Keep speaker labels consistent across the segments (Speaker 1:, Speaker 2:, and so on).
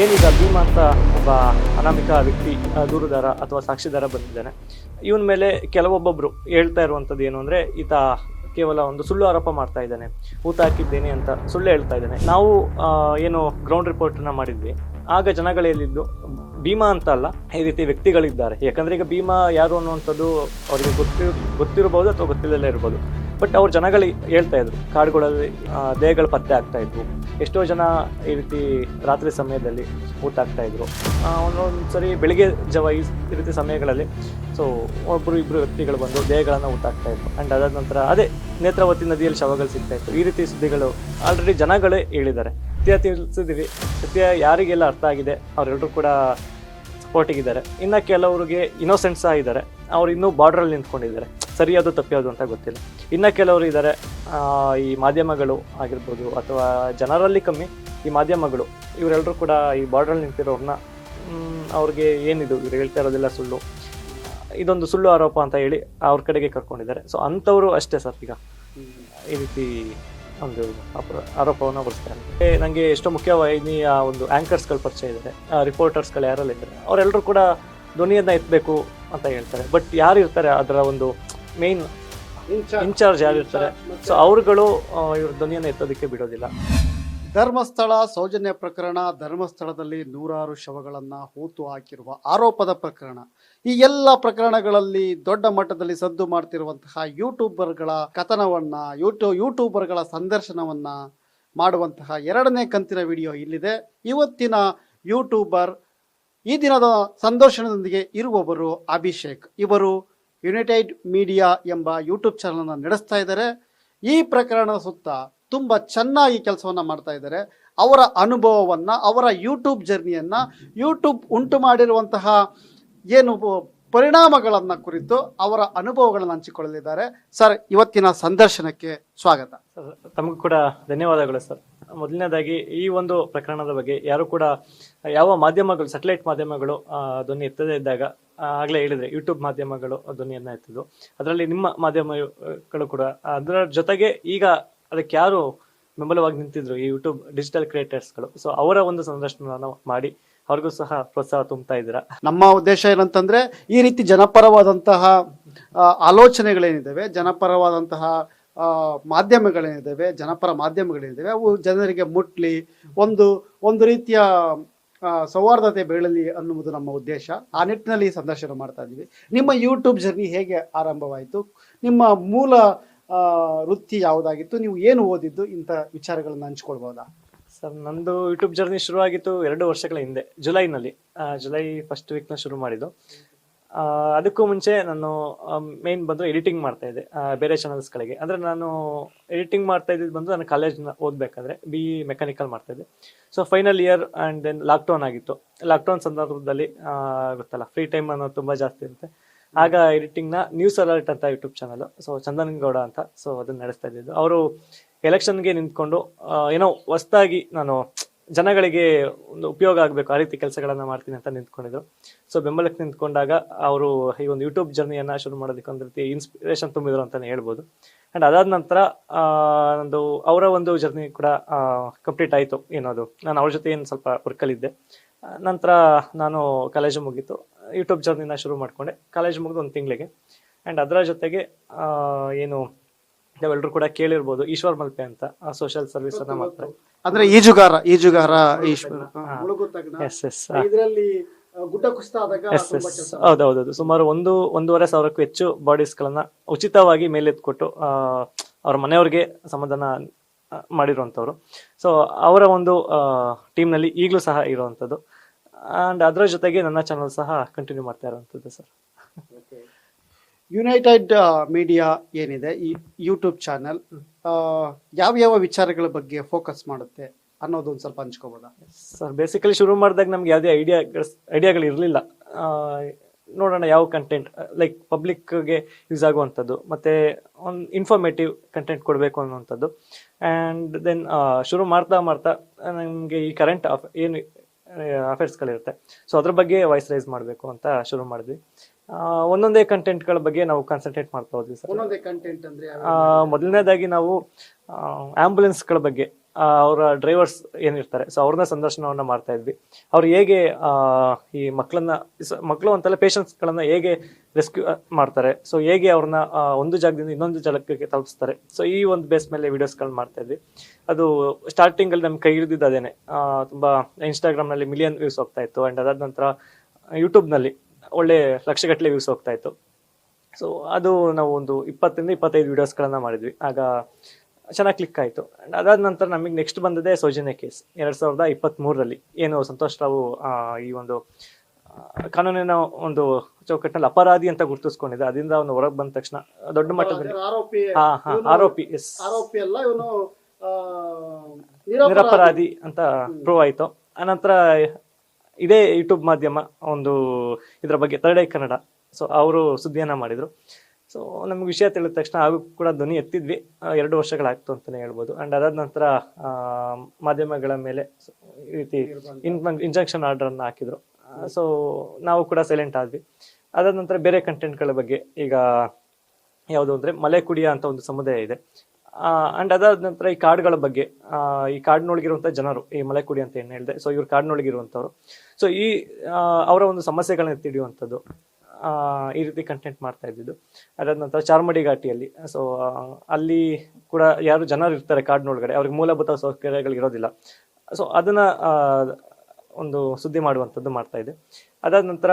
Speaker 1: ಏನೀಗ ಭೀಮಾ ಅಂತ ಒಬ್ಬ ಅನಾಮಿಕ ವ್ಯಕ್ತಿ ದೂರುದಾರ ಅಥವಾ ಸಾಕ್ಷಿದಾರ ಬಂದಿದ್ದಾನೆ. ಇವನ ಮೇಲೆ ಕೆಲವೊಬ್ಬೊಬ್ರು ಹೇಳ್ತಾ ಇರುವಂಥದ್ದು ಏನು ಅಂದ್ರೆ, ಈತ ಕೇವಲ ಒಂದು ಸುಳ್ಳು ಆರೋಪ ಮಾಡ್ತಾ ಇದ್ದಾನೆ. ಊತ ಹಾಕಿದ್ದೇನೆ ಅಂತ ಸುಳ್ಳು ಹೇಳ್ತಾ ಇದ್ದಾನೆ. ನಾವು ಏನು ಗ್ರೌಂಡ್ ರಿಪೋರ್ಟ್ನ ಮಾಡಿದ್ವಿ. ಆಗ ಜನಗಳೇಲಿದ್ದು ಭೀಮಾ ಅಂತ ಅಲ್ಲ, ಈ ರೀತಿ ವ್ಯಕ್ತಿಗಳಿದ್ದಾರೆ. ಯಾಕಂದ್ರೆ ಈಗ ಭೀಮಾ ಯಾರು ಅನ್ನುವಂಥದ್ದು ಅವರಿಗೆ ಗೊತ್ತಿ ಗೊತ್ತಿರಬಹುದು ಅಥವಾ ಗೊತ್ತಿಲ್ಲದೆ ಇರ್ಬೋದು. ಬಟ್ ಅವ್ರು ಜನಗಳು ಹೇಳ್ತಾ ಇದ್ರು. ಕಾಡುಗಳಲ್ಲಿ ದೇಹಗಳು ಪತ್ತೆ ಆಗ್ತಾ ಇದ್ವು. ಎಷ್ಟೋ ಜನ ಈ ರೀತಿ ರಾತ್ರಿ ಸಮಯದಲ್ಲಿ ಊಟ ಆಗ್ತಾ ಇದ್ರು. ಆ, ಒಂದೊಂದು ಸರಿ ಬೆಳಿಗ್ಗೆ ಜವ ಈ ರೀತಿ ಸಮಯಗಳಲ್ಲಿ ಸೊ ಒಬ್ಬರು ಇಬ್ಬರು ವ್ಯಕ್ತಿಗಳು ಬಂದು ದೇಹಗಳನ್ನು ಊಟ ಆಗ್ತಾ ಇದ್ರು. ಆ್ಯಂಡ್ ಅದಾದ ನಂತರ ಅದೇ ನೇತ್ರಾವತಿ ನದಿಯಲ್ಲಿ ಶವಗಳು ಸಿಗ್ತಾ ಇತ್ತು. ಈ ರೀತಿ ಸುದ್ದಿಗಳು ಆಲ್ರೆಡಿ ಜನಗಳೇ ಹೇಳಿದ್ದಾರೆ. ಸತ್ಯ ತಿಳಿಸಿದ್ದೀವಿ. ಸತ್ಯ ಯಾರಿಗೆಲ್ಲ ಅರ್ಥ ಆಗಿದೆ ಅವರೆಲ್ಲರೂ ಕೂಡ ಸಪೋರ್ಟಿಗಿದ್ದಾರೆ ಇನ್ನು ಕೆಲವರಿಗೆ ಇನ್ನೋಸೆಂಟ್ ಸಹ ಇದ್ದಾರೆ. ಅವ್ರು ಇನ್ನೂ ಬಾರ್ಡ್ರಲ್ಲಿ ನಿಂತ್ಕೊಂಡಿದ್ದಾರೆ. ಸರಿಯಾದು ತಪ್ಪಿಯೋದು ಅಂತ ಗೊತ್ತಿಲ್ಲ. ಇನ್ನು ಕೆಲವರು ಇದ್ದಾರೆ ಈ ಮಾಧ್ಯಮಗಳು ಆಗಿರ್ಬೋದು ಅಥವಾ ಜನರಲ್ಲಿ ಕಮ್ಮಿ ಈ ಮಾಧ್ಯಮಗಳು. ಇವರೆಲ್ಲರೂ ಕೂಡ ಈ ಬಾರ್ಡ್ರಲ್ಲಿ ನಿಂತಿರೋರನ್ನ ಅವ್ರಿಗೆ ಏನಿದು? ಇವ್ರು ಹೇಳ್ತಾ ಇರೋದಿಲ್ಲ ಸುಳ್ಳು. ಇದೊಂದು ಸುಳ್ಳು ಆರೋಪ ಅಂತ ಹೇಳಿ ಅವ್ರ ಕಡೆಗೆ ಕರ್ಕೊಂಡಿದ್ದಾರೆ. ಸೊ ಅಂಥವರು ಅಷ್ಟೇ ಸರ್ ಈಗ. ಈ ರೀತಿ ಒಂದು ಆರೋಪವನ್ನು ಆರೋಪವನ್ನು ಹೊರಿಸ್ತಾರೆ. ನನಗೆ ಎಷ್ಟೋ ಮುಖ್ಯವಾಹಿನಿಯ ಒಂದು ಆ್ಯಂಕರ್ಸ್ಗಳು ಪರಿಚಯ ಇದ್ದಾರೆ ರಿಪೋರ್ಟರ್ಸ್ಗಳು ಯಾರೆಲ್ಲ ಇದ್ದಾರೆ. ಅವರೆಲ್ಲರೂ ಕೂಡ ಧ್ವನಿಯನ್ನು ಎತ್ತಬೇಕು ಅಂತ ಹೇಳ್ತಾರೆ. ಬಟ್ ಯಾರು ಇರ್ತಾರೆ ಅದರ ಒಂದು ಮೇನ್ ಇನ್ಚಾರ್ಜ್ ಯಾರು ಇರ್ತಾರೆ ಸೊ ಅವರುಗಳು ಇವ್ರ ಧ್ವನಿಯನ್ನು ಎತ್ತೋದಕ್ಕೆ ಬಿಡೋದಿಲ್ಲ.
Speaker 2: ಧರ್ಮಸ್ಥಳ ಸೌಜನ್ಯ ಪ್ರಕರಣ ಧರ್ಮಸ್ಥಳದಲ್ಲಿ ನೂರಾರು ಶವಗಳನ್ನು ಹೂತು ಹಾಕಿರುವ ಆರೋಪದ ಪ್ರಕರಣ. ಈ ಎಲ್ಲ ಪ್ರಕರಣಗಳಲ್ಲಿ ದೊಡ್ಡ ಮಟ್ಟದಲ್ಲಿ ಸದ್ದು ಮಾಡ್ತಿರುವಂತಹ ಯೂಟ್ಯೂಬರ್ಗಳ ಕಥನವನ್ನ ಯೂಟ್ಯೂ ಯೂಟ್ಯೂಬರ್ಗಳ ಸಂದರ್ಶನವನ್ನ ಮಾಡುವಂತಹ ಎರಡನೇ ಕಂತಿನ ವಿಡಿಯೋ ಇಲ್ಲಿದೆ. ಇವತ್ತಿನ ಯೂಟ್ಯೂಬರ್ ಈ ದಿನದ ಸಂದರ್ಶನದೊಂದಿಗೆ ಇರುವವರು ಅಭಿಷೇಕ್. ಇವರು ಯುನೈಟೆಡ್ ಮೀಡಿಯಾ ಎಂಬ ಯೂಟ್ಯೂಬ್ ಚಾನಲನ್ನು ನಡೆಸ್ತಾ ಇದ್ದಾರೆ. ಈ ಪ್ರಕರಣದ ಸುತ್ತ ತುಂಬ ಚೆನ್ನಾಗಿ ಕೆಲಸವನ್ನು ಮಾಡ್ತಾ ಇದ್ದಾರೆ. ಅವರ ಅನುಭವವನ್ನು, ಅವರ ಯೂಟ್ಯೂಬ್ ಜರ್ನಿಯನ್ನು ಯೂಟ್ಯೂಬ್ ಉಂಟು ಮಾಡಿರುವಂತಹ ಏನು ಪರಿಣಾಮಗಳನ್ನು ಕುರಿತು ಅವರ ಅನುಭವಗಳನ್ನು ಹಂಚಿಕೊಳ್ಳಲಿದ್ದಾರೆ. ಸರ್, ಇವತ್ತಿನ ಸಂದರ್ಶನಕ್ಕೆ ಸ್ವಾಗತ.
Speaker 1: ತಮಗೂ ಕೂಡ ಧನ್ಯವಾದಗಳು, ಸರ್. ಮೊದಲನೇದಾಗಿ ಈ ಒಂದು ಪ್ರಕರಣದ ಬಗ್ಗೆ ಯಾರು ಕೂಡ ಯಾವ ಮಾಧ್ಯಮಗಳು ಸ್ಯಾಟಲೈಟ್ ಮಾಧ್ಯಮಗಳು ಧ್ವನಿ ಎತ್ತದೇ ಇದ್ದಾಗ ಆಗ್ಲೇ ಹೇಳಿದ್ರೆ ಯೂಟ್ಯೂಬ್ ಮಾಧ್ಯಮಗಳು ಧ್ವನಿಯನ್ನ ಎತ್ತಿದ್ದು ಅದರಲ್ಲಿ ನಿಮ್ಮ ಮಾಧ್ಯಮಗಳು ಕೂಡ, ಅದರ ಜೊತೆಗೆ ಈಗ ಅದಕ್ಕೆ ಯಾರು ಬೆಂಬಲವಾಗಿ ನಿಂತಿದ್ರು ಈ ಯೂಟ್ಯೂಬ್ ಡಿಜಿಟಲ್ ಕ್ರಿಯೇಟರ್ಸ್ಗಳು ಸೊ ಅವರ ಒಂದು ಸಂದರ್ಶನವನ್ನು ಮಾಡಿ, ಅವ್ರಿಗೂ ಸಹ ಪ್ರೋತ್ಸಾಹ ತುಂಬ್ತಾ ಇದ್ದೀರಾ?
Speaker 2: ನಮ್ಮ ಉದ್ದೇಶ ಏನಂತಂದ್ರೆ, ಈ ರೀತಿ ಜನಪರವಾದಂತಹ ಆಲೋಚನೆಗಳೇನಿದ್ದಾವೆ, ಜನಪರವಾದಂತಹ ಮಾಧ್ಯಮಗಳೇನಿದ್ದಾವೆ, ಜನಪರ ಮಾಧ್ಯಮಗಳೇನಿದ್ದಾವೆ, ಅವು ಜನರಿಗೆ ಮುಟ್ಲಿ, ಒಂದು ಒಂದು ರೀತಿಯ ಸೌಹಾರ್ದತೆ ಬೆಳಲಿ ಅನ್ನುವುದು ನಮ್ಮ ಉದ್ದೇಶ. ಆ ನಿಟ್ಟಿನಲ್ಲಿ ಸಂದರ್ಶನ ಮಾಡ್ತಾ ಇದ್ದೀವಿ. ನಿಮ್ಮ ಯೂಟ್ಯೂಬ್ ಜರ್ನಿ ಹೇಗೆ ಆರಂಭವಾಯಿತು? ನಿಮ್ಮ ಮೂಲ ವೃತ್ತಿ ಯಾವುದಾಗಿತ್ತು? ನೀವು ಏನು ಓದಿದ್ದು? ಇಂಥ ವಿಚಾರಗಳನ್ನು ಹಂಚ್ಕೊಳ್ಬೋದಾ?
Speaker 1: ಸರ್, ನಂದು ಯೂಟ್ಯೂಬ್ ಜರ್ನಿ ಶುರುವಾಗಿತ್ತು ಎರಡು ವರ್ಷಗಳ ಹಿಂದೆ, ಜುಲೈನಲ್ಲಿ. ಜುಲೈ ಫಸ್ಟ್ ವೀಕ್ನ ಶುರು ಮಾಡಿದ್ದು. ಅದಕ್ಕೂ ಮುಂಚೆ ನಾನು ಮೇನ್ ಬಂದು ಎಡಿಟಿಂಗ್ ಮಾಡ್ತಾ ಇದ್ದೆ ಬೇರೆ ಚಾನಲ್ಸ್ಗಳಿಗೆ ಅಂದರೆ ನಾನು ಎಡಿಟಿಂಗ್ ಮಾಡ್ತಾ ಇದ್ದಿದ್ದು ಬಂದು ನಾನು ಕಾಲೇಜ್ನ ಓದಬೇಕಾದ್ರೆ ಬಿ ಮೆಕ್ಯಾನಿಕಲ್ ಮಾಡ್ತಾ ಇದ್ದೆ. So final year and then lockdown ಆಗಿತ್ತು. ಲಾಕ್ಡೌನ್ ಸಂದರ್ಭದಲ್ಲಿ ಗೊತ್ತಲ್ಲ ಫ್ರೀ ಟೈಮ್ ಅನ್ನೋದು ತುಂಬ ಜಾಸ್ತಿ ಇರುತ್ತೆ. ಆಗ ಎಡಿಟಿಂಗ್ನ ನ್ಯೂಸ್ ಅಲರ್ಟ್ ಅಂತ YouTube channel so Chandan Gowda ಅಂತ ಸೊ ಅದನ್ನ ನಡೆಸ್ತಾ ಇದ್ದಿದ್ದು. ಅವರು ಎಲೆಕ್ಷನ್ಗೆ ನಿಂತ್ಕೊಂಡು ಏನೋ ಹೊಸ್ದಾಗಿ ನಾನು ಜನಗಳಿಗೆ ಒಂದು ಉಪಯೋಗ ಆಗಬೇಕು ಆ ರೀತಿ ಕೆಲಸಗಳನ್ನು ಮಾಡ್ತೀನಿ ಅಂತ ನಿಂತ್ಕೊಂಡಿದ್ರು. ಸೊ ಬೆಂಬಲಕ್ಕೆ ನಿಂತ್ಕೊಂಡಾಗ ಅವರು ಈ ಒಂದು ಯೂಟ್ಯೂಬ್ ಜರ್ನಿಯನ್ನ ಶುರು ಮಾಡೋದಕ್ಕೆ ಒಂದು ರೀತಿ ಇನ್ಸ್ಪಿರೇಷನ್ ತುಂಬಿದ್ರು ಅಂತಲೇ ಹೇಳ್ಬೋದು. ಅಂಡ್ ಅದಾದ ನಂತರ ಆ, ನಂದು ಅವರ ಒಂದು ಜರ್ನಿ ಕೂಡ ಕಂಪ್ಲೀಟ್ ಆಯಿತು. ಏನದು ನಾನು ಅವ್ರ ಜೊತೆ ಏನು ಸ್ವಲ್ಪ ವರ್ಕಲ್ಲಿದ್ದೆ ಆ, ನಂತರ ನಾನು ಕಾಲೇಜು ಮುಗೀತು. ಯೂಟ್ಯೂಬ್ ಜರ್ನಿನ ಶುರು ಮಾಡ್ಕೊಂಡೆ. ಕಾಲೇಜ್ ಮುಗಿದು ಒಂದು ತಿಂಗಳಿಗೆ. ಆ್ಯಂಡ್ ಅದರ ಜೊತೆಗೆ ಏನು ನಾವೆಲ್ಲರೂ ಕೂಡ ಕೇಳಿರ್ಬೋದು ಈಶ್ವರ್ ಮಲ್ಪೆ ಅಂತ ಸೋಷಿಯಲ್ ಸರ್ವಿಸನ್ನು ಮಾಡ್ತಾರೆ.
Speaker 2: ಅಂದ್ರೆ ಈಜುಗಾರ ಈಜುಗಾರ ಈಶ್ವರ.
Speaker 1: ಎಸ್ ಎಸ್
Speaker 2: ಇದರಲ್ಲಿ ಗುಡ್ಡ ಕುಸಿತ ಆದಾಗ
Speaker 1: ಎಸ್
Speaker 2: ತುಂಬಾ
Speaker 1: ಎಸ್
Speaker 2: ಕೆಲ್ಸ
Speaker 1: ಹೌದೌದು ಸುಮಾರು ಒಂದು ಒಂದೂವರೆ ಸಾವಿರಕ್ಕೂ ಹೆಚ್ಚು ಬಾಡೀಸ್ಗಳನ್ನ ಉಚಿತವಾಗಿ ಮೇಲೆತ್ಕೊಟ್ಟು ಆ, ಅವ್ರ ಮನೆಯವ್ರಿಗೆ ಸಮಾಧಾನ ಮಾಡಿರುವಂತವ್ರು ಮಾಡಿರುವಂಥವ್ರು. ಸೊ ಅವರ ಒಂದು ಟೀಮ್ನಲ್ಲಿ ಈಗಲೂ ಸಹ ಇರುವಂಥದ್ದು. ಅಂಡ್ ಅದರ ಜೊತೆಗೆ ನನ್ನ ಚಾನಲ್ ಸಹ ಕಂಟಿನ್ಯೂ ಮಾಡ್ತಾ ಇರುವಂಥದ್ದು ಸರ್
Speaker 2: ಯುನೈಟೆಡ್ ಮೀಡಿಯಾ ಏನಿದೆ ಈ ಯೂಟ್ಯೂಬ್ ಚಾನೆಲ್ ಯಾವ ಯಾವ ವಿಚಾರಗಳ ಬಗ್ಗೆ ಫೋಕಸ್ ಮಾಡುತ್ತೆ ಅನ್ನೋದು ಒಂದು ಸ್ವಲ್ಪ ಹಂಚ್ಕೋಬೋದಾ?
Speaker 1: ಸರ್ ಬೇಸಿಕಲಿ ಶುರು ಮಾಡಿದಾಗ ನಮ್ಗೆ ಯಾವುದೇ ಐಡಿಯಾ ಐಡಿಯಾಗಳು ಇರಲಿಲ್ಲ. ನೋಡೋಣ ಯಾವ ಕಂಟೆಂಟ್ ಲೈಕ್ ಪಬ್ಲಿಕ್ಗೆ ಯೂಸ್ ಆಗುವಂಥದ್ದು ಮತ್ತು ಒಂದು ಇನ್ಫಾರ್ಮೇಟಿವ್ ಕಂಟೆಂಟ್ ಕೊಡಬೇಕು ಅನ್ನೋವಂಥದ್ದು. ಆ್ಯಂಡ್ ದೆನ್ ಶುರು ಮಾಡ್ತಾ ಮಾಡ್ತಾ ನಮಗೆ ಈ ಕರೆಂಟ್ ಅಫ್ ಏನು ಅಫೇರ್ಸ್ಗಳಿರುತ್ತೆ ಸೊ ಅದ್ರ ಬಗ್ಗೆ ವಾಯ್ಸ್ ರೈಸ್ ಮಾಡಬೇಕು ಅಂತ ಶುರು ಮಾಡಿದ್ವಿ. ಒಂದೊಂದೇ ಕಂಟೆಂಟ್ಗಳ ಬಗ್ಗೆ ನಾವು ಕಾನ್ಸಂಟ್ರೇಟ್ ಮಾಡ್ತಾ ಹೋದ್ವಿ ಸರ್.
Speaker 2: ಒಂದೊಂದೇ ಕಂಟೆಂಟ್ ಅಂದ್ರೆ
Speaker 1: ಮೊದಲನೇದಾಗಿ ನಾವು ಆಂಬುಲೆನ್ಸ್ಗಳ ಬಗ್ಗೆ ಅವರ ಡ್ರೈವರ್ಸ್ ಏನಿರ್ತಾರೆ ಸೊ ಅವ್ರನ್ನ ಸಂದರ್ಶನವನ್ನ ಮಾಡ್ತಾ ಇದ್ವಿ. ಅವ್ರು ಹೇಗೆ ಈ ಮಕ್ಕಳನ್ನ ಮಕ್ಕಳು ಅಂತಲ್ಲ ಪೇಷಂಟ್ಸ್ಗಳನ್ನ ಹೇಗೆ ರೆಸ್ಕ್ಯೂ ಮಾಡ್ತಾರೆ ಸೊ ಹೇಗೆ ಅವ್ರನ್ನ ಒಂದು ಜಾಗದಿಂದ ಇನ್ನೊಂದು ಜಾಗಕ್ಕೆ ತಲುಪಿಸ್ತಾರೆ ಸೊ ಈ ಒಂದು ಬೇಸ್ ಮೇಲೆ ವಿಡಿಯೋಸ್ಗಳನ್ನ ಮಾಡ್ತಾ ಇದ್ವಿ. ಅದು ಸ್ಟಾರ್ಟಿಂಗ್ ಅಲ್ಲಿ ನಮ್ಗೆ ಕೈ ಹಿಡಿದಿದ್ದು ಅದೇನೆ. ತುಂಬಾ ಇನ್ಸ್ಟಾಗ್ರಾಮ್ನಲ್ಲಿ ಮಿಲಿಯನ್ ವ್ಯೂಸ್ ಹೋಗ್ತಾ ಇತ್ತು ಅಂಡ್ ಅದಾದ ನಂತರ ಯೂಟ್ಯೂಬ್ನಲ್ಲಿ ಒಳ್ಳೆ ಲಕ್ಷಗಟ್ಟಲೆ ವ್ಯೂಸ್ ಹೋಗ್ತಾ ಇತ್ತು ಸೊ ಅದು ನಾವು ಒಂದು ಇಪ್ಪತ್ತರಿಂದ ಇಪ್ಪತ್ತೈದು ವೀಡಿಯೋಸ್ಗಳನ್ನ ಮಾಡಿದ್ವಿ. ಆಗ ಚೆನ್ನಾಗಿ ಕ್ಲಿಕ್ ಆಯಿತು. ಅಂಡ್ ಅದಾದ ನಂತರ ನಮಗೆ ನೆಕ್ಸ್ಟ್ ಬಂದದೆ ಸೌಜನ್ಯ ಕೇಸ್ ಎರಡು ಸಾವಿರದ ಇಪ್ಪತ್ತ್ ಮೂರರಲ್ಲಿ ಏನು ಸಂತೋಷ್ ರಾವು ಆ, ಈ ಒಂದು ಕಾನೂನಿನ ಒಂದು ಚೌಕಟ್ಟಿನಲ್ಲಿ ಅಪರಾಧಿ ಅಂತ ಗುರುತಿಸ್ಕೊಂಡಿದೆ ಅದರಿಂದ ಅವನು ಹೊರಗೆ ಬಂದ ತಕ್ಷಣ ದೊಡ್ಡ ಮಟ್ಟದಲ್ಲಿ
Speaker 2: ಆರೋಪಿ
Speaker 1: ಎಸ್ ನಿರಪರಾಧಿ ಅಂತ ಪ್ರೂವ್ ಆಯ್ತು. ಅನಂತರ ಇದೇ ಯೂಟ್ಯೂಬ್ ಮಾಧ್ಯಮ ಒಂದು ಇದರ ಬಗ್ಗೆ ಥರ್ಡ್ ಐ ಕನ್ನಡ. ಸೊ ಅವರು ಸುದ್ದಿಯನ್ನ ಮಾಡಿದ್ರು. ಸೊ ನಮ್ಗೆ ವಿಷಯ ತಿಳಿದ ತಕ್ಷಣ ಹಾಗೂ ಕೂಡ ಧ್ವನಿ ಎತ್ತಿದ್ವಿ. ಎರಡು ವರ್ಷಗಳಾಗ್ತು ಅಂತಾನೆ ಹೇಳ್ಬೋದು. ಅಂಡ್ ಅದಾದ ನಂತರ ಮಾಧ್ಯಮಗಳ ಮೇಲೆ ಈ ರೀತಿ ಇಂಜೆಕ್ಷನ್ ಆರ್ಡರ್ ಅನ್ನ ಹಾಕಿದ್ರು. ಸೊ ನಾವು ಕೂಡ ಸೈಲೆಂಟ್ ಆದ್ವಿ. ಅದಾದ ನಂತರ ಬೇರೆ ಕಂಟೆಂಟ್ಗಳ ಬಗ್ಗೆ ಈಗ ಯಾವುದು ಅಂದರೆ ಮಲೆ ಕುಡಿಯ ಅಂತ ಒಂದು ಸಮುದಾಯ ಇದೆ. ಅಂಡ್ ಅದಾದ ನಂತರ ಈ ಕಾಡುಗಳ ಬಗ್ಗೆ ಈ ಕಾಡಿನೊಳಗಿರುವಂತ ಜನರು, ಈ ಮಲೆಕುಡಿ ಅಂತ ಏನು ಹೇಳಿದೆ ಸೊ ಇವ್ರು ಕಾಡಿನೊಳಗಿರುವಂತವ್ರು. ಸೊ ಈ ಅವರ ಒಂದು ಸಮಸ್ಯೆಗಳನ್ನ ತಿಳಿಯುವಂಥದ್ದು ಈ ರೀತಿ ಕಂಟೆಂಟ್ ಮಾಡ್ತಾ ಇದ್ದಿದ್ದು. ಅದಾದ ನಂತರ ಚಾರ್ಮಡಿ ಘಾಟಿಯಲ್ಲಿ ಸೊ ಅಲ್ಲಿ ಕೂಡ ಯಾರು ಜನರು ಇರ್ತಾರೆ ಕಾಡಿನೊಳಗಡೆ, ಅವ್ರಿಗೆ ಮೂಲಭೂತ ಸೌಕರ್ಯಗಳು ಇರೋದಿಲ್ಲ. ಸೊ ಅದನ್ನ ಒಂದು ಸುದ್ದಿ ಮಾಡುವಂಥದ್ದು ಮಾಡ್ತಾ ಇದೆ ಅದಾದ ನಂತರ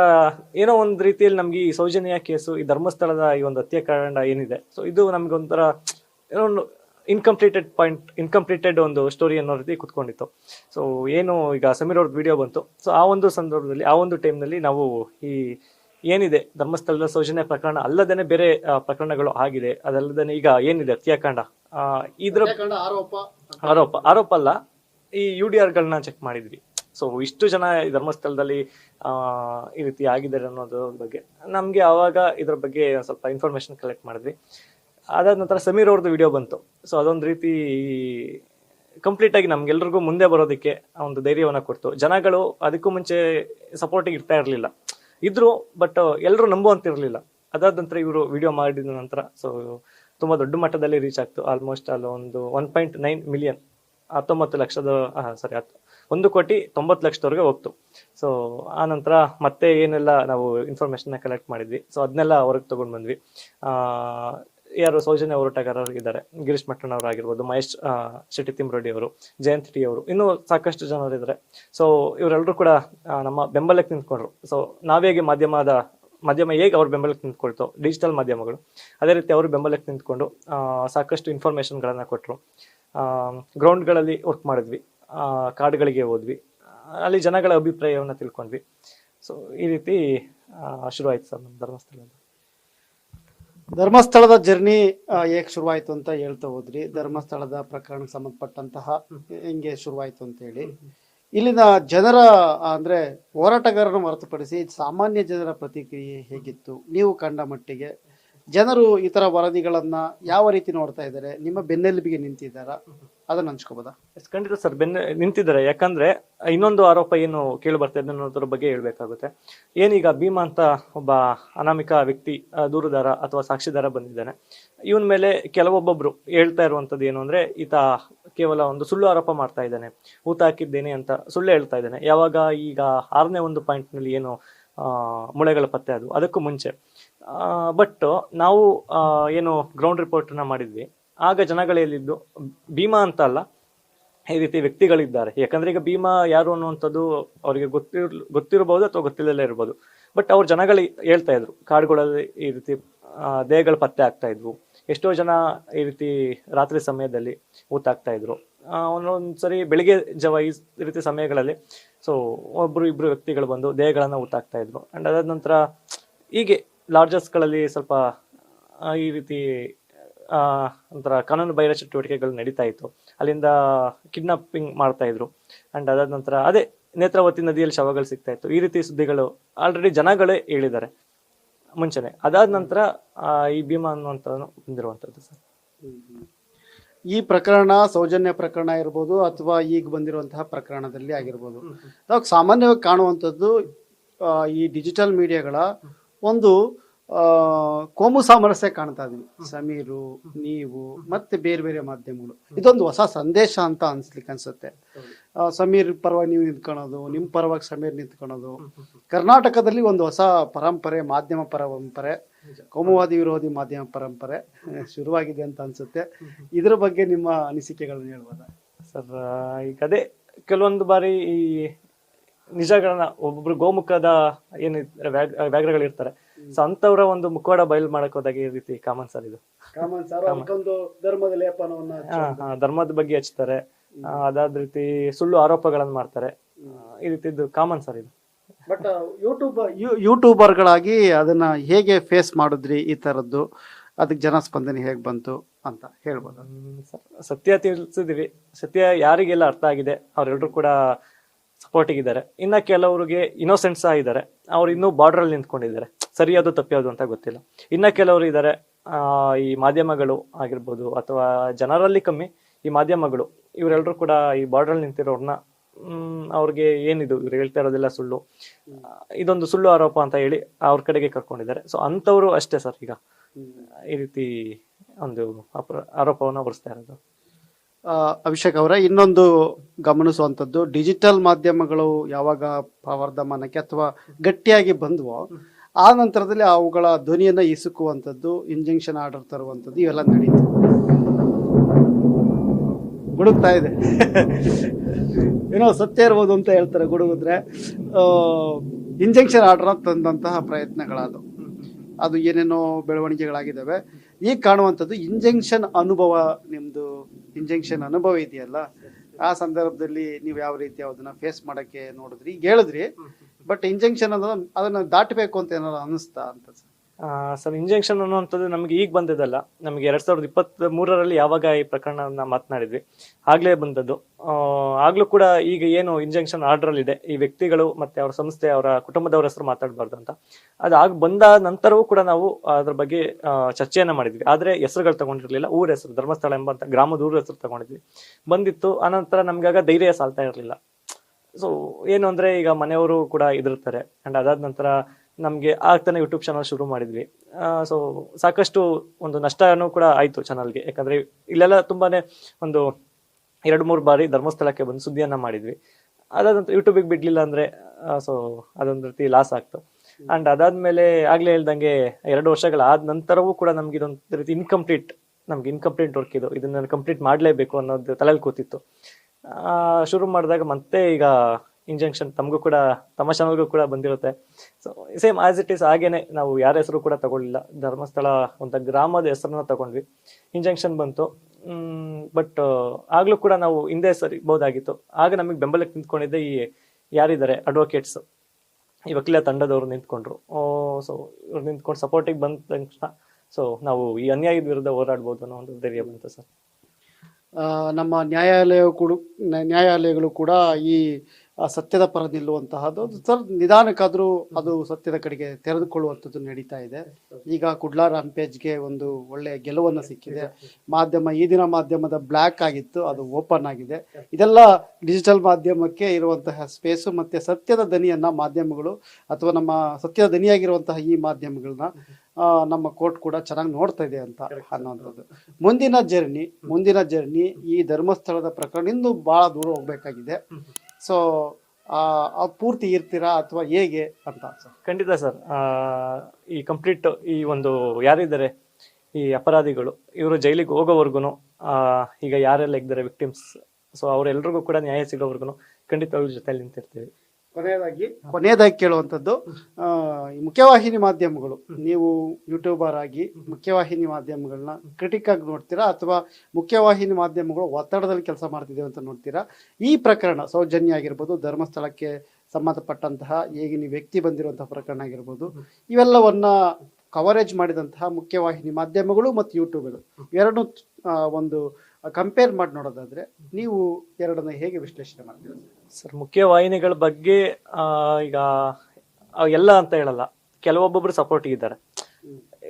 Speaker 1: ಏನೋ ಒಂದು ರೀತಿಯಲ್ಲಿ ನಮ್ಗೆ ಈ ಸೌಜನ್ಯ ಕೇಸು, ಈ ಧರ್ಮಸ್ಥಳದ ಈ ಒಂದು ಹತ್ಯಾಕಾಂಡ ಏನಿದೆ ಸೊ ಇದು ನಮ್ಗೆ ಒಂಥರ ಏನೋ ಒಂದು ಇನ್ಕಂಪ್ಲೀಟೆಡ್ ಪಾಯಿಂಟ್ ಇನ್ಕಂಪ್ಲೀಟೆಡ್ ಒಂದು ಸ್ಟೋರಿ ಅನ್ನೋ ರೀತಿ ಕುತ್ಕೊಂಡಿತ್ತು. ಸೊ ಏನು ಈಗ ಸಮೀರ್ ಅವ್ರದ್ದು ವಿಡಿಯೋ ಬಂತು. ಸೊ ಆ ಒಂದು ಸಂದರ್ಭದಲ್ಲಿ ಆ ಒಂದು ಟೈಮ್ನಲ್ಲಿ ನಾವು ಈ ಏನಿದೆ ಧರ್ಮಸ್ಥಳದ ಸೌಜನ್ಯ ಪ್ರಕರಣ ಅಲ್ಲದೇನೆ ಬೇರೆ ಪ್ರಕರಣಗಳು ಆಗಿದೆ. ಅದಲ್ಲದೇ ಈಗ ಏನಿದೆ ಹತ್ಯಾಕಾಂಡ? ಇದ್ರ
Speaker 2: ಆರೋಪ
Speaker 1: ಆರೋಪ ಆರೋಪ ಅಲ್ಲ ಈ ಯು ಡಿ ಆರ್ಗಳನ್ನ ಚೆಕ್ ಮಾಡಿದ್ವಿ. ಸೊ ಇಷ್ಟು ಜನ ಈ ಧರ್ಮಸ್ಥಳದಲ್ಲಿ ಆ, ಈ ರೀತಿ ಆಗಿದ್ದಾರೆ ಅನ್ನೋದ್ರ ಬಗ್ಗೆ. ನಮಗೆ ಆವಾಗ ಇದ್ರ ಬಗ್ಗೆ ಸ್ವಲ್ಪ ಇನ್ಫಾರ್ಮೇಶನ್ ಕಲೆಕ್ಟ್ ಮಾಡಿದ್ವಿ. ಅದಾದ ನಂತರ ಸಮೀರ್ ಅವ್ರದ್ದು ವಿಡಿಯೋ ಬಂತು. ಸೊ ಅದೊಂದು ರೀತಿ ಕಂಪ್ಲೀಟ್ ಆಗಿ ನಮ್ಗೆಲ್ರಿಗೂ ಮುಂದೆ ಬರೋದಕ್ಕೆ ಒಂದು ಧೈರ್ಯವನ್ನು ಕೊಡ್ತು. ಜನಗಳು ಅದಕ್ಕೂ ಮುಂಚೆ ಸಪೋರ್ಟಿಗೆ ಇರ್ತಾ ಇರಲಿಲ್ಲ. ಇದ್ರು ಬಟ್ ಎಲ್ಲರೂ ನಂಬುವಂತಿರಲಿಲ್ಲ. ಅದಾದ ನಂತರ ಇವರು ವಿಡಿಯೋ ಮಾಡಿದ ನಂತರ ಸೊ ತುಂಬ ದೊಡ್ಡ ಮಟ್ಟದಲ್ಲಿ ರೀಚ್ ಆಗ್ತು. ಆಲ್ಮೋಸ್ಟ್ ಅಲ್ಲಿ ಒಂದು ಒನ್ ಪಾಯಿಂಟ್ ನೈನ್ ಮಿಲಿಯನ್ ಹತ್ತೊಂಬತ್ತು ಲಕ್ಷದ ಸಾರಿ ಒಂದು ಕೋಟಿ ತೊಂಬತ್ತು ಲಕ್ಷದವರೆಗೆ ಹೋಗ್ತು. ಸೊ ಆ ನಂತರ ಮತ್ತೆ ಏನೆಲ್ಲ ನಾವು ಇನ್ಫಾರ್ಮೇಷನ್ನ ಕಲೆಕ್ಟ್ ಮಾಡಿದ್ವಿ. ಸೊ ಅದನ್ನೆಲ್ಲ ಹೊರಗೆ ತೊಗೊಂಡು ಬಂದ್ವಿ. ಯಾರು ಸೌಜನ್ಯ ಅವರು ಇದ್ದಾರೆ. ಗಿರೀಶ್ ಮಟ್ಟಣ್ಣ ಅವರು ಆಗಿರ್ಬೋದು, ಮಹೇಶ್ ಶೆಟ್ಟಿ ತಿಮ್ರೆಡ್ಡಿ ಅವರು, ಜಯಂತ್ ಟಿ ಅವರು, ಇನ್ನೂ ಸಾಕಷ್ಟು ಜನರು ಇದ್ದಾರೆ. ಸೊ ಇವರೆಲ್ಲರೂ ಕೂಡ ನಮ್ಮ ಬೆಂಬಲಕ್ಕೆ ನಿಂತ್ಕೊಂಡ್ರು. ಸೊ ನಾವೇಗೆ ಮಾಧ್ಯಮದ, ಮಾಧ್ಯಮ ಹೇಗೆ ಅವ್ರ ಬೆಂಬಲಕ್ಕೆ ನಿಂತ್ಕೊಳ್ತೋ ಡಿಜಿಟಲ್ ಮಾಧ್ಯಮಗಳು, ಅದೇ ರೀತಿ ಅವರು ಬೆಂಬಲಕ್ಕೆ ನಿಂತ್ಕೊಂಡು ಸಾಕಷ್ಟು ಇನ್ಫಾರ್ಮೇಷನ್ಗಳನ್ನು ಕೊಟ್ಟರು ಗ್ರೌಂಡ್ಗಳಲ್ಲಿ ವರ್ಕ್ ಮಾಡಿದ್ವಿ. ಕಾಡುಗಳಿಗೆ ಹೋದ್ವಿ. ಅಲ್ಲಿ ಜನಗಳ ಅಭಿಪ್ರಾಯವನ್ನು ತಿಳ್ಕೊಂಡ್ವಿ. ಸೊ ಈ ರೀತಿ ಶುರುವಾಯಿತು ಸರ್ ನಮ್ಮ ಧರ್ಮಸ್ಥಳದಲ್ಲಿ
Speaker 2: ಧರ್ಮಸ್ಥಳದ ಜರ್ನಿ ಹೇಗ್ ಶುರುವಾಯ್ತು ಅಂತ ಹೇಳ್ತಾ ಹೋದ್ರಿ. ಧರ್ಮಸ್ಥಳದ ಪ್ರಕರಣಕ್ಕೆ ಸಂಬಂಧಪಟ್ಟಂತಹ ಹೆಂಗೆ ಶುರುವಾಯ್ತು ಅಂತ ಹೇಳಿ. ಇಲ್ಲಿನ ಜನರ, ಅಂದ್ರೆ ಹೋರಾಟಗಾರರನ್ನು ಹೊರತುಪಡಿಸಿ ಸಾಮಾನ್ಯ ಜನರ ಪ್ರತಿಕ್ರಿಯೆ ಹೇಗಿತ್ತು? ನೀವು ಕಂಡ ಮಟ್ಟಿಗೆ ಜನರು ಈ ತರ ವರದಿಗಳನ್ನ ಯಾವ ರೀತಿ ನೋಡ್ತಾ ಇದ್ದಾರೆ? ನಿಮ್ಮ ಬೆನ್ನೆಲುಬಿಗೆ ನಿಂತಿದ್ದಾರಾ? ಅದನ್ನ ಹಂಚ್ಕೋಬೋದಾ?
Speaker 1: ಎಸ್, ಖಂಡಿತ ಸರ್ ಬೆನ್ನ ನಿಂತಿದ್ದಾರೆ. ಯಾಕಂದ್ರೆ ಇನ್ನೊಂದು ಆರೋಪ ಏನು ಕೇಳಿ ಬರ್ತಾ ಇದೆ ಅನ್ನೋದ್ರ ಬಗ್ಗೆ ಹೇಳ್ಬೇಕಾಗುತ್ತೆ. ಏನೀಗ ಭೀಮಾ ಅಂತ ಒಬ್ಬ ಅನಾಮಿಕ ವ್ಯಕ್ತಿ ದೂರದಾರ ಅಥವಾ ಸಾಕ್ಷಿದಾರ ಬಂದಿದ್ದಾನೆ. ಇವನ್ ಮೇಲೆ ಕೆಲವೊಬ್ಬೊಬ್ರು ಹೇಳ್ತಾ ಇರುವಂತದ್ದು ಏನು ಅಂದ್ರೆ ಈತ ಕೇವಲ ಒಂದು ಸುಳ್ಳು ಆರೋಪ ಮಾಡ್ತಾ ಇದ್ದಾನೆ. ಊತ ಹಾಕಿದ್ದೇನೆ ಅಂತ ಸುಳ್ಳು ಹೇಳ್ತಾ ಇದ್ದಾನೆ. ಯಾವಾಗ ಈಗ ಆರನೇ ಒಂದು ಪಾಯಿಂಟ್ನಲ್ಲಿ ಏನು ಮುಳೆಗಳ ಪತ್ತೆ ಅದು. ಅದಕ್ಕೂ ಮುಂಚೆ. ಬಟ್ ನಾವು ಏನು ಗ್ರೌಂಡ್ ರಿಪೋರ್ಟ್ನ ಮಾಡಿದ್ವಿ. ಆಗ ಜನಗಳಲ್ಲಿದ್ದು ಭೀಮಾ ಅಂತ ಅಲ್ಲ, ಈ ರೀತಿ ವ್ಯಕ್ತಿಗಳಿದ್ದಾರೆ. ಯಾಕಂದ್ರೆ ಈಗ ಭೀಮಾ ಯಾರು ಅನ್ನುವಂಥದ್ದು ಅವರಿಗೆ ಗೊತ್ತಿರ್ ಗೊತ್ತಿರಬಹುದು ಅಥವಾ ಗೊತ್ತಿಲ್ಲದೆ ಇರ್ಬೋದು. ಬಟ್ ಅವ್ರ ಜನಗಳು ಹೇಳ್ತಾ ಇದ್ರು, ಕಾಡುಗಳಲ್ಲಿ ಈ ರೀತಿ ದೇಹಗಳು ಪತ್ತೆ ಆಗ್ತಾ ಇದ್ವು. ಎಷ್ಟೋ ಜನ ಈ ರೀತಿ ರಾತ್ರಿ ಸಮಯದಲ್ಲಿ ಊತಾಗ್ತಾ ಇದ್ರು. ಒಂದೊಂದ್ಸರಿ ಬೆಳಿಗ್ಗೆ ಜವ ಈ ರೀತಿ ಸಮಯಗಳಲ್ಲಿ ಸೊ ಒಬ್ರು ಇಬ್ರು ವ್ಯಕ್ತಿಗಳು ಬಂದು ದೇಹಗಳನ್ನ ಊತಾಗ್ತಾ ಇದ್ರು. ಅಂಡ್ ಅದಾದ ನಂತರ, ಹೀಗೆ ಲಾಡ್ಜಸ್ಗಳಲ್ಲಿ ಸ್ವಲ್ಪ ಆ, ಈ ರೀತಿ ಆ, ಒಂಥರ ಕಾನೂನು ಬಾಹಿರ ಚಟುವಟಿಕೆಗಳು ನಡೀತಾ ಇತ್ತು. ಅಲ್ಲಿಂದ ಕಿಡ್ನಾಪಿಂಗ್ ಮಾಡ್ತಾ ಇದ್ರು. ಅಂಡ್ ಅದಾದ ನಂತರ ಅದೇ ನೇತ್ರಾವತಿ ನದಿಯಲ್ಲಿ ಶವಗಳು ಸಿಗ್ತಾ ಇತ್ತು. ಈ ರೀತಿ ಸುದ್ದಿಗಳು ಆಲ್ರೆಡಿ ಜನಗಳೇ ಹೇಳಿದ್ದಾರೆ ಮುಂಚೆನೆ. ಅದಾದ ನಂತರ ಆ, ಈ ಭೀಮಾ ಅನ್ನುವಂಥದ್ದು ಬಂದಿರುವಂಥದ್ದು ಸರ್.
Speaker 2: ಈ ಪ್ರಕರಣ ಸೌಜನ್ಯ ಪ್ರಕರಣ ಇರ್ಬೋದು ಅಥವಾ ಈಗ ಬಂದಿರುವಂತಹ ಪ್ರಕರಣದಲ್ಲಿ ಆಗಿರ್ಬೋದು. ನಾವು ಸಾಮಾನ್ಯವಾಗಿ ಕಾಣುವಂಥದ್ದು ಆ, ಈ ಡಿಜಿಟಲ್ ಮೀಡಿಯಾಗಳ ಒಂದು ಕೋಮು ಸಾಮರಸ್ಯ ಕಾಣ್ತಾ ಇದೀವಿ ಸಮೀರು, ನೀವು, ಮತ್ತೆ ಬೇರೆ ಬೇರೆ ಮಾಧ್ಯಮಗಳು. ಇದೊಂದು ಹೊಸ ಸಂದೇಶ ಅಂತ ಅನ್ಸ್ಲಿಕ್ಕೆ ಅನ್ಸುತ್ತೆ. ಸಮೀರ್ ಪರವಾಗಿ ನೀವು ನಿಂತ್ಕೊಳೋದು ನಿಮ್ಮ ಪರವಾಗಿ ಸಮೀರ್ ನಿಂತ್ಕೊಳೋದು. ಕರ್ನಾಟಕದಲ್ಲಿ ಒಂದು ಹೊಸ ಪರಂಪರೆ, ಮಾಧ್ಯಮ ಪರಂಪರೆ, ಕೋಮುವಾದಿ ವಿರೋಧಿ ಮಾಧ್ಯಮ ಪರಂಪರೆ, ಶುರುವಾಗಿದೆ ಅಂತ ಅನ್ಸುತ್ತೆ. ಇದ್ರ ಬಗ್ಗೆ ನಿಮ್ಮ ಅನಿಸಿಕೆಗಳನ್ನ ಹೇಳ್ಬೋದಾ?
Speaker 1: ಸರ್ ಈಗ ಅದೇ ಕೆಲವೊಂದು ಬಾರಿ ಈ ನಿಜಗಳನ್ನ ಒಬ್ಬೊಬ್ರು ಗೋಮುಖದ ಏನ್ ವ್ಯಾಘ್ರಗಳಿರ್ತಾರೆ. ಸೊ ಅಂತವ್ರ ಒಂದು ಮುಖವಾಡ ಬಯಲು ಮಾಡಕ್ ಹೋದಾಗ ಈ ರೀತಿ ಕಾಮನ್ ಸರ್ ಇದು.
Speaker 2: ಧರ್ಮದ ಲೇಪನವನ್ನ
Speaker 1: ಧರ್ಮದ ಬಗ್ಗೆ ಹಚ್ತಾರೆ. ಅದಾದ ರೀತಿ ಸುಳ್ಳು ಆರೋಪಗಳನ್ನ ಮಾಡ್ತಾರೆ. ಈ ರೀತಿದ್ದು ಕಾಮನ್ ಸರ್ ಇದು.
Speaker 2: ಬಟ್ ಯೂಟ್ಯೂಬ್ ಗಳಾಗಿ ಅದನ್ನ ಹೇಗೆ ಫೇಸ್ ಮಾಡಿದ್ರಿ ಈ ತರದ್ದು ಅದಕ್ಕೆ ಜನ ಸ್ಪಂದನೆ ಹೇಗೆ ಬಂತು ಅಂತ ಹೇಳ್ಬೋದು.
Speaker 1: ಸತ್ಯ ತಿಳಿಸಿದೀವಿ. ಸತ್ಯ ಯಾರಿಗೆಲ್ಲ ಅರ್ಥ ಆಗಿದೆ ಅವರೆಲ್ಲರೂ ಕೂಡ ಸಪೋರ್ಟಿಗೆ ಇದ್ದಾರೆ. ಇನ್ನ ಕೆಲವರಿಗೆ ಇನ್ನೋಸೆಂಟ್ಸ್ ಇದ್ದಾರೆ. ಅವ್ರು ಇನ್ನೂ ಬಾರ್ಡರ್ ಅಲ್ಲಿ ನಿಂತ್ಕೊಂಡಿದ್ದಾರೆ. ಸರಿಯಾದ ತಪ್ಪಿಯೋದು ಅಂತ ಗೊತ್ತಿಲ್ಲ. ಇನ್ನ ಕೆಲವರು ಇದ್ದಾರೆ ಆ, ಈ ಮಾಧ್ಯಮಗಳು ಆಗಿರ್ಬೋದು ಅಥವಾ ಜನರಲ್ಲಿ ಕಮ್ಮಿ ಈ ಮಾಧ್ಯಮಗಳು ಇವರೆಲ್ಲರೂ ಕೂಡ ಈ ಬಾರ್ಡರ್ ನಿಂತಿರೋರ್ನ ಅವ್ರಿಗೆ ಏನಿದು? ಇವ್ರು ಹೇಳ್ತಾ ಇರೋದೆಲ್ಲ ಸುಳ್ಳು. ಇದೊಂದು ಸುಳ್ಳು ಆರೋಪ ಅಂತ ಹೇಳಿ ಅವ್ರ ಕಡೆಗೆ ಕರ್ಕೊಂಡಿದ್ದಾರೆ. ಸೊ ಅಂಥವ್ರು ಅಷ್ಟೇ ಸರ್ ಈಗ. ಈ ರೀತಿ ಒಂದು ಆರೋಪವನ್ನು ಹೊರಿಸ್ತಾ ಇರೋದು.
Speaker 2: ಅಭಿಷೇಕ್ ಅವರ ಇನ್ನೊಂದು ಗಮನಿಸುವಂಥದ್ದು. ಡಿಜಿಟಲ್ ಮಾಧ್ಯಮಗಳು ಯಾವಾಗ ಪ್ರವರ್ಧಮಾನಕ್ಕೆ ಅಥವಾ ಗಟ್ಟಿಯಾಗಿ ಬಂದವೋ, ಆ ನಂತರದಲ್ಲಿ ಅವುಗಳ ಧ್ವನಿಯನ್ನು ಇಸುಕುವಂಥದ್ದು, ಇಂಜೆಕ್ಷನ್ ಆರ್ಡರ್ ತರುವಂಥದ್ದು ಇವೆಲ್ಲ ನಡೀತು ಗುಡುಗ್ತಾ ಇದೆ. ಏನೋ ಸತ್ಯ ಇರ್ಬೋದು ಅಂತ ಹೇಳ್ತಾರೆ ಗುಡುಗಿದ್ರೆ. ಇಂಜೆಕ್ಷನ್ ಆರ್ಡರ್ ತಂದಂತಹ ಪ್ರಯತ್ನಗಳದು ಅದು ಏನೇನೋ ಬೆಳವಣಿಗೆಗಳಾಗಿದ್ದಾವೆ. ಈಗ ಕಾಣುವಂಥದ್ದು ಇಂಜೆಕ್ಷನ್ ಅನುಭವ ನಿಮ್ಮದು ಇಂಜೆಕ್ಷನ್ ಅನುಭವ ಇದೆಯಲ್ಲ ಆ ಸಂದರ್ಭದಲ್ಲಿ ನೀವು ಯಾವ ರೀತಿ ಅದನ್ನ ಫೇಸ್ ಮಾಡಕ್ಕೆ ನೋಡಿದ್ರಿ? ಈಗ ಹೇಳಿದ್ರಿ ಬಟ್ ಇಂಜೆಕ್ಷನ್ ಅನ್ನೋದು ಅದನ್ನ ದಾಟಬೇಕು ಅಂತ ಏನಾದ್ರು ಅನಿಸ್ತಾ ಅಂತ ಸರ್?
Speaker 1: ಸರ್ ಇಂಜೆಕ್ಷನ್ ಅನ್ನುವಂಥದ್ದು ನಮಗೆ ಈಗ ಬಂದಿದ್ದಲ್ಲ. ನಮಗೆ ಎರಡ್ ಸಾವಿರದ ಇಪ್ಪತ್ತ್ ಮೂರರಲ್ಲಿ ಯಾವಾಗ ಈ ಪ್ರಕರಣ ಮಾತನಾಡಿದ್ವಿ. ಆಗ್ಲೇ ಬಂದದ್ದು. ಆಗ್ಲೂ ಕೂಡ ಈಗ ಏನು ಇಂಜೆಕ್ಷನ್ ಆರ್ಡರ್ ಇದೆ. ಈ ವ್ಯಕ್ತಿಗಳು ಮತ್ತೆ ಅವರ ಸಂಸ್ಥೆ, ಅವರ ಕುಟುಂಬದವರ ಹೆಸರು ಮಾತಾಡಬಾರ್ದು ಅಂತ. ಅದು ಆಗ ಬಂದ ನಂತರವೂ ಕೂಡ ನಾವು ಅದ್ರ ಬಗ್ಗೆ ಚರ್ಚೆಯನ್ನ ಮಾಡಿದ್ವಿ. ಆದ್ರೆ ಹೆಸರುಗಳು ತಗೊಂಡಿರ್ಲಿಲ್ಲ. ಊರ ಹೆಸರು, ಧರ್ಮಸ್ಥಳ ಎಂಬಂತ ಗ್ರಾಮದ ಊರ ಹೆಸರು ತಗೊಂಡಿದ್ವಿ. ಬಂದಿತ್ತು. ಆನಂತರ ನಮ್ಗಾಗ ಧೈರ್ಯ ಸಾಲ್ತಾ ಇರಲಿಲ್ಲ. ಸೊ ಏನು ಅಂದ್ರೆ ಈಗ ಮನೆಯವರು ಕೂಡ ಇದಿರ್ತಾರೆ ಅಂಡ್ ಅದಾದ ನಂತರ ನಮಗೆ ಆಗ್ತಾನೆ ಯೂಟ್ಯೂಬ್ ಚಾನಲ್ ಶುರು ಮಾಡಿದ್ವಿ. ಸೊ ಸಾಕಷ್ಟು ಒಂದು ನಷ್ಟನೂ ಕೂಡ ಆಯಿತು ಚಾನಲ್ಗೆ ಯಾಕಂದ್ರೆ ಇಲ್ಲೆಲ್ಲ ತುಂಬಾನೇ ಒಂದು ಎರಡು ಮೂರು ಬಾರಿ ಧರ್ಮಸ್ಥಳಕ್ಕೆ ಬಂದು ಸುದ್ದಿಯನ್ನ ಮಾಡಿದ್ವಿ. ಅದಾದ ನಂತರ ಯೂಟ್ಯೂಬಿಗೆ ಬಿಡ್ಲಿಲ್ಲ ಅಂದ್ರೆ ಸೊ ಅದೊಂದು ರೀತಿ ಲಾಸ್ ಆಗ್ತು. ಅಂಡ್ ಅದಾದ್ಮೇಲೆ ಆಗ್ಲೇ ಹೇಳ್ದಂಗೆ ಎರಡು ವರ್ಷಗಳಾದ ನಂತರವೂ ಕೂಡ ನಮ್ಗೆ ಇದೊಂದು ರೀತಿ ಇನ್ಕಂಪ್ಲೀಟ್ ನಮ್ಗೆ ಇನ್ಕಂಪ್ಲೀಟ್ ವರ್ಕ್ ಇದು. ಇದನ್ನ ಕಂಪ್ಲೀಟ್ ಮಾಡಲೇಬೇಕು ಅನ್ನೋದು ತಲೆಯಲ್ಲಿ ಕೂತಿತ್ತು. ಶುರು ಮಾಡಿದಾಗ ಮತ್ತೆ ಈಗ ಇಂಜೆಕ್ಷನ್ ತಮಗೂ ಕೂಡ, ತಮ್ಮ ಚಾನಲ್ಗೂ ಕೂಡ ಬಂದಿರುತ್ತೆ. So same as it is ಹಾಗೇನೆ ನಾವು ಯಾರ ಹೆಸರು ಕೂಡ ತಗೊಳ್ಳಿಲ್ಲ. ಧರ್ಮಸ್ಥಳ, ಅಂತ ಗ್ರಾಮದ ಹೆಸರನ್ನ ತಗೊಂಡ್ವಿ. ಇಂಜೆಕ್ಷನ್ ಬಂತು. ಬಟ್ ಆಗ್ಲೂ ಕೂಡ ನಾವು ಹಿಂದೆ ಸರಿಬಹುದಾಗಿತ್ತು. ಆಗ ನಮಗೆ ಬೆಂಬಲಕ್ಕೆ ನಿಂತ್ಕೊಂಡಿದ್ದೆ ಈ ಯಾರಿದ್ದಾರೆ? ಅಡ್ವೊಕೇಟ್ಸ್ ಈ ವಕೀಲ ತಂಡದವರು ನಿಂತ್ಕೊಂಡ್ರು. ಸೊ ಇವ್ರು ನಿಂತ್ಕೊಂಡು ಸಪೋರ್ಟಿಗೆ ಬಂದ ತಕ್ಷಣ ಸೊ ನಾವು ಈ ಅನ್ಯಾಯದ ವಿರುದ್ಧ ಹೋರಾಡ್ಬೋದು ಅನ್ನೋ ಒಂದು ಧೈರ್ಯ ಬಂತು, ಸರ್.
Speaker 2: ನಮ್ಮ ನ್ಯಾಯಾಲಯ ಕೂಡ, ನ್ಯಾಯಾಲಯಗಳು ಕೂಡ ಈ ಸತ್ಯದ ಪರ ನಿಲ್ಲುವಂತಹದ್ದು. ಸರ್, ನಿಧಾನಕ್ಕಾದ್ರೂ ಅದು ಸತ್ಯದ ಕಡೆಗೆ ತೆರೆದುಕೊಳ್ಳುವಂಥದ್ದು ನಡೀತಾ ಇದೆ. ಈಗ ಕುಡ್ಲಾ ರಾಂಪೇಜ್ಗೆ ಒಂದು ಒಳ್ಳೆಯ ಗೆಲುವನ್ನು ಸಿಕ್ಕಿದೆ. ಮಾಧ್ಯಮ, ಈ ದಿನ ಮಾಧ್ಯಮದ ಬ್ಲ್ಯಾಕ್ ಆಗಿತ್ತು, ಅದು ಓಪನ್ ಆಗಿದೆ. ಇದೆಲ್ಲ ಡಿಜಿಟಲ್ ಮಾಧ್ಯಮಕ್ಕೆ ಇರುವಂತಹ ಸ್ಪೇಸು ಮತ್ತೆ ಸತ್ಯದ ದನಿಯನ್ನ ಮಾಧ್ಯಮಗಳು ಅಥವಾ ನಮ್ಮ ಸತ್ಯದ ದನಿಯಾಗಿರುವಂತಹ ಈ ಮಾಧ್ಯಮಗಳನ್ನ ನಮ್ಮ ಕೋರ್ಟ್ ಕೂಡ ಚೆನ್ನಾಗಿ ನೋಡ್ತಾ ಇದೆ ಅಂತ ಅನ್ನೋಂಥದ್ದು ಮುಂದಿನ ಜರ್ನಿ ಮುಂದಿನ ಜರ್ನಿ ಈ ಧರ್ಮಸ್ಥಳದ ಪ್ರಕರಣ ಇನ್ನೂ ಬಹಳ ದೂರ ಹೋಗ್ಬೇಕಾಗಿದೆ. ಸೊ ಪೂರ್ತಿ ಇರ್ತೀರಾ ಅಥವಾ ಹೇಗೆ ಅಂತ? ಸರ್
Speaker 1: ಖಂಡಿತ ಸರ್. ಈ ಕಂಪ್ಲೀಟ್ ಈ ಒಂದು ಯಾರಿದ್ದಾರೆ, ಈ ಅಪರಾಧಿಗಳು, ಇವರು ಜೈಲಿಗೆ ಹೋಗೋವರೆಗೂ ಈಗ ಯಾರೆಲ್ಲ ಇದ್ದಾರೆ ವಿಕ್ಟಿಮ್ಸ್ ಸೊ ಅವರೆಲ್ಲರಿಗೂ ಕೂಡ ನ್ಯಾಯ ಸಿಗೋವರೆಗೂ ಖಂಡಿತ ಅವ್ರ ಜೊತೆಯಲ್ಲಿ ನಿಂತಿರ್ತೀವಿ.
Speaker 2: ಕೊನೆಯದಾಗಿ ಕೊನೆಯದಾಗಿ ಕೇಳುವಂಥದ್ದು ಮುಖ್ಯವಾಹಿನಿ ಮಾಧ್ಯಮಗಳು ನೀವು ಯೂಟ್ಯೂಬರ್ ಆಗಿ ಮುಖ್ಯವಾಹಿನಿ ಮಾಧ್ಯಮಗಳನ್ನ ಕ್ರಿಟಿಕ್ ಆಗಿ ನೋಡ್ತೀರಾ ಅಥವಾ ಮುಖ್ಯವಾಹಿನಿ ಮಾಧ್ಯಮಗಳು ಒತ್ತಡದಲ್ಲಿ ಕೆಲಸ ಮಾಡ್ತಿದ್ದೇವೆ ಅಂತ ನೋಡ್ತೀರಾ? ಈ ಪ್ರಕರಣ ಸೌಜನ್ಯ ಆಗಿರ್ಬೋದು ಧರ್ಮಸ್ಥಳಕ್ಕೆ ಸಂಬಂಧಪಟ್ಟಂತಹ ಈಗಿನ ವ್ಯಕ್ತಿ ಬಂದಿರುವಂತಹ ಪ್ರಕರಣ ಆಗಿರ್ಬೋದು ಇವೆಲ್ಲವನ್ನ ಕವರೇಜ್ ಮಾಡಿದಂತಹ ಮುಖ್ಯವಾಹಿನಿ ಮಾಧ್ಯಮಗಳು ಮತ್ತು ಯೂಟ್ಯೂಬ್ಗಳು. ಎರಡು ಒಂದು ಕಂಪೇರ್ ಮಾಡಿ ನೋಡೋದಾದ್ರೆ ನೀವು ಎರಡನ್ನ ಹೇಗೆ ವಿಶ್ಲೇಷಣೆ ಮಾಡ್ತೀರಾ?
Speaker 1: ಸರ್, ಮುಖ್ಯ ವಾಹಿನಿಗಳ ಬಗ್ಗೆ ಈಗ ಎಲ್ಲ ಅಂತ ಹೇಳಲ್ಲ. ಕೆಲವೊಬ್ಬೊಬ್ರು ಸಪೋರ್ಟ್ ಇದ್ದಾರೆ.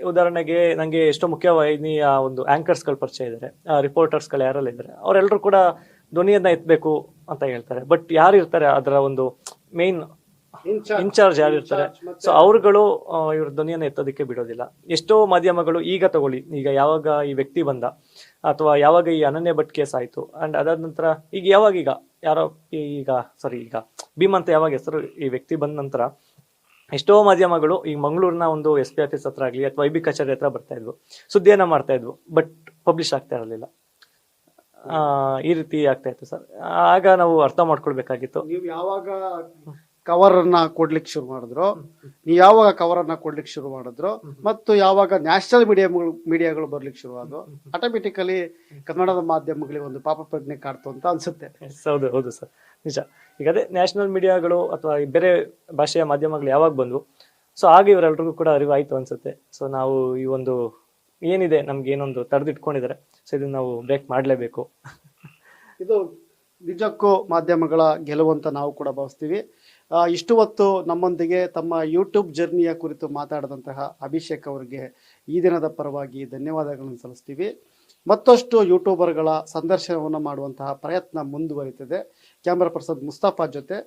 Speaker 1: ಉದಾಹರಣೆಗೆ, ನಂಗೆ ಎಷ್ಟೋ ಮುಖ್ಯ ವಾಹಿನಿಯ ಒಂದು ಆಂಕರ್ಸ್ಗಳು ಪರಿಚಯ ಇದ್ದಾರೆ ರಿಪೋರ್ಟರ್ಸ್ಗಳು ಯಾರಲ್ಲ ಇದ್ದಾರೆ ಅವರೆಲ್ಲರೂ ಕೂಡ ಧ್ವನಿಯನ್ನ ಎತ್ತಬೇಕು ಅಂತ ಹೇಳ್ತಾರೆ. ಬಟ್ ಯಾರು ಇರ್ತಾರೆ ಅದರ ಒಂದು ಮೇನ್ ಇನ್ಚಾರ್ಜ್ ಯಾರು ಇರ್ತಾರೆ? ಸೊ ಅವರುಗಳು ಇವ್ರ ಧ್ವನಿಯನ್ನು ಎತ್ತೋದಕ್ಕೆ ಬಿಡೋದಿಲ್ಲ. ಎಷ್ಟೋ ಮಾಧ್ಯಮಗಳು ಈಗ ತಗೊಳ್ಳಿ. ಈಗ ಯಾವಾಗ ಈ ವ್ಯಕ್ತಿ ಬಂದ ಅಥವಾ ಯಾವಾಗ ಈ ಅನನ್ಯ ಭಟ್ ಕೇಸ್ ಆಯ್ತು ಅಂಡ್ ಅದಾದ ನಂತರ ಈಗ ಯಾವಾಗ ಈಗ? ಯಾರೋ ಈಗ ಸಾರಿ ಈಗ. ಭೀಮ್ ಅಂತ ಯಾವಾಗ ಹೆಸರು ಈ ವ್ಯಕ್ತಿ ಬಂದ ನಂತರ ಎಷ್ಟೋ ಮಾಧ್ಯಮಗಳು ಈ ಮಂಗಳೂರಿನ ಒಂದು ಎಸ್ ಪಿ ಆಫೀಸ್ ಹತ್ರ ಆಗಲಿ ಅಥವಾ ಐ ಬಿ ಕಚೇರಿ ಹತ್ರ ಬರ್ತಾ ಇದ್ವು. ಸುದ್ದಿಯನ್ನ ಮಾಡ್ತಾ ಇದ್ವು ಬಟ್ ಪಬ್ಲಿಷ್ ಆಗ್ತಾ ಇರಲಿಲ್ಲ. ಈ ರೀತಿ ಆಗ್ತಾ ಇತ್ತು ಸರ್. ಆಗ ನಾವು ಅರ್ಥ ಮಾಡ್ಕೊಳ್ಬೇಕಾಗಿತ್ತು.
Speaker 2: ನೀವು ಯಾವಾಗ ಕವರ್ ಅನ್ನ ಕೊಡ್ಲಿಕ್ಕೆ ಶುರು ಮಾಡಿದ್ರು. ನೀವು ಯಾವಾಗ ಕವರ್ ಅನ್ನ ಕೊಡ್ಲಿಕ್ಕೆ ಶುರು ಮಾಡಿದ್ರು ಮತ್ತು ಯಾವಾಗ ನ್ಯಾಷನಲ್ ಮೀಡಿಯಾಗಳು ಮೀಡಿಯಾಗಳು ಬರ್ಲಿಕ್ಕೆ ಶುರು ಆದವು. ಆಟೋಮೆಟಿಕಲಿ ಕನ್ನಡದ ಮಾಧ್ಯಮಗಳಿಗೆ ಒಂದು ಪಾಪ ಪ್ರಜ್ಞೆ ಕಾಡ್ತು ಅಂತ ಅನ್ಸುತ್ತೆ.
Speaker 1: ಹೌದು ಹೌದು ಸರ್ ನಿಜ. ಈಗ ಅದೇ ನ್ಯಾಷನಲ್ ಮೀಡಿಯಾಗಳು ಅಥವಾ ಬೇರೆ ಭಾಷೆಯ ಮಾಧ್ಯಮಗಳು ಯಾವಾಗ ಬಂದ್ವು? ಸೊ ಆಗ ಇವರೆಲ್ಲರಿಗೂ ಕೂಡ ಅರಿವು ಆಯ್ತು ಅನ್ಸುತ್ತೆ. ಸೊ ನಾವು ಈ ಒಂದು ಏನಿದೆ ನಮ್ಗೆ ಏನೊಂದು ತಡೆದಿಟ್ಕೊಂಡಿದ್ದಾರೆ. ಸೊ ಇದನ್ನ ನಾವು ಬ್ರೇಕ್ ಮಾಡಲೇಬೇಕು.
Speaker 2: ಇದು ನಿಜಕ್ಕೂ ಮಾಧ್ಯಮಗಳ ಗೆಲುವು ಅಂತ ನಾವು ಕೂಡ ಭಾವಿಸ್ತೀವಿ. ಇಷ್ಟು ಹೊತ್ತು ನಮ್ಮೊಂದಿಗೆ ತಮ್ಮ ಯೂಟ್ಯೂಬ್ ಜರ್ನಿಯ ಕುರಿತು ಮಾತಾಡಿದಂತಹ ಅಭಿಷೇಕ್ ಅವರಿಗೆ ಈ ದಿನದ ಪರವಾಗಿ ಧನ್ಯವಾದಗಳನ್ನು ಸಲ್ಲಿಸ್ತೀವಿ. ಮತ್ತಷ್ಟು ಯೂಟ್ಯೂಬರ್ಗಳ ಸಂದರ್ಶನವನ್ನು ಮಾಡುವಂತಹ ಪ್ರಯತ್ನ ಮುಂದುವರಿತಿದೆ. ಕ್ಯಾಮ್ರಾ ಪರ್ಸನ್ ಮುಸ್ತಾಫಾ ಜೊತೆ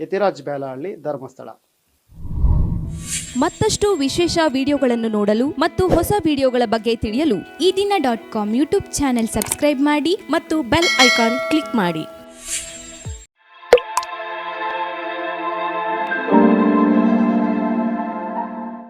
Speaker 2: ಯತಿರಾಜ್ ಬೇಲಹಳ್ಳಿ ಧರ್ಮಸ್ಥಳ.
Speaker 3: ಮತ್ತಷ್ಟು ವಿಶೇಷ ವಿಡಿಯೋಗಳನ್ನು ನೋಡಲು ಮತ್ತು ಹೊಸ ವಿಡಿಯೋಗಳ ಬಗ್ಗೆ ತಿಳಿಯಲು
Speaker 4: ಈ ದಿನ dot com YouTube channel subscribe ಮಾಡಿ
Speaker 3: ಮತ್ತು ಬೆಲ್ ಐಕಾನ್ ಕ್ಲಿಕ್ ಮಾಡಿ.